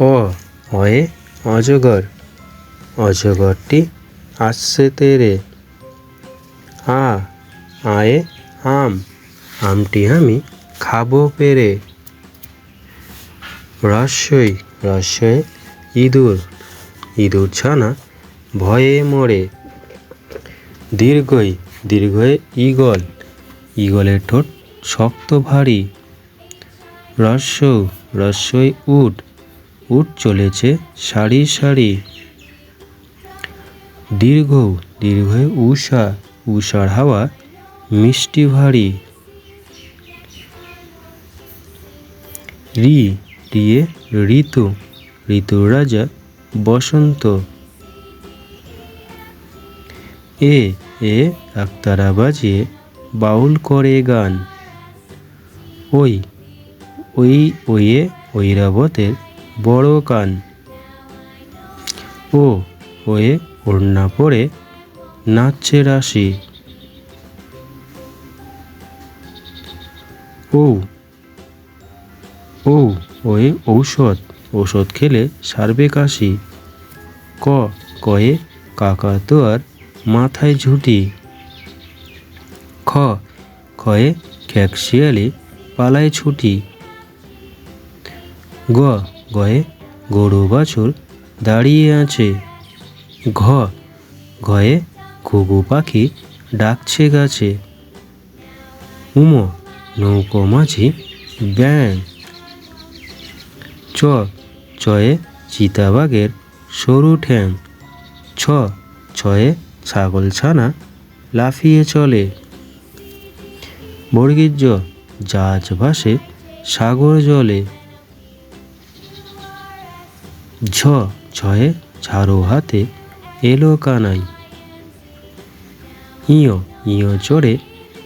অ অয়ে অজগর। অজগরটি আসছে তেরে। আ, আয়ে আম। আমটি আমি খাব পেরে। রস্যই রস্যয়ে ইঁদুর। ইঁদুর ছানা ভয়ে মরে। দীর্ঘই দীর্ঘয়ে ঈগল। ঈগলের ঠোঁট শক্ত ভারী। রস্য রস্যই উট। উট চলেছে সারি সারি। দীর্ঘ দীর্ঘয়ে উষা উষার হাওয়া, মিষ্টি ভারী। রি, রিয়ে ঋতু, ঋতুর রাজা বসন্ত। এ এ, আক্তারা বাজিয়ে বাউল করে গান। ওই ওই ওয়ে ঐরাবতের বড় কান। ও ওয়ে ওড়না পরে নাচছে রাশি। ও ও ওয়ে ঔষধ। ঔষধ খেলে সারবে কাশি। ক, কয়ে কাকা তো আর মাথায় ঝুঁটি। খ খয়ে খ্যাক শিয়ালে পালায় ছুটি। গ গয়ে গরু বাছুর দাঁড়িয়ে আছে। ঘ ঘয়ে ঘুঘু পাখি ডাকছে গাছে। উম, নৌকো মাঝি ব্যাং চ চয়ে চিতাবাঘের সরু ঠ্যাং। ছ, ছয়ে ছাগল ছানা লাফিয়ে চলে। বর্গীর জ জাহাজ ভাসে সাগর জলে। ঝ ছয়ে ঝাড়ু হাতে এলো কানাই। ইয় ইয় চড়ে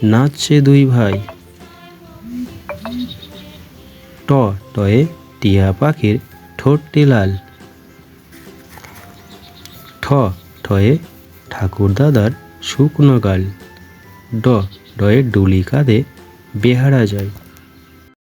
নাচছে দুই ভাই। ট, টয়ে টিয়া পাখির ঠোঁটটি লাল। ঠ, ঠয়ে ঠাকুর দাদার শুকনো গাল। ড ডয়ে ডুলি কাঁধে বেহারা যায়।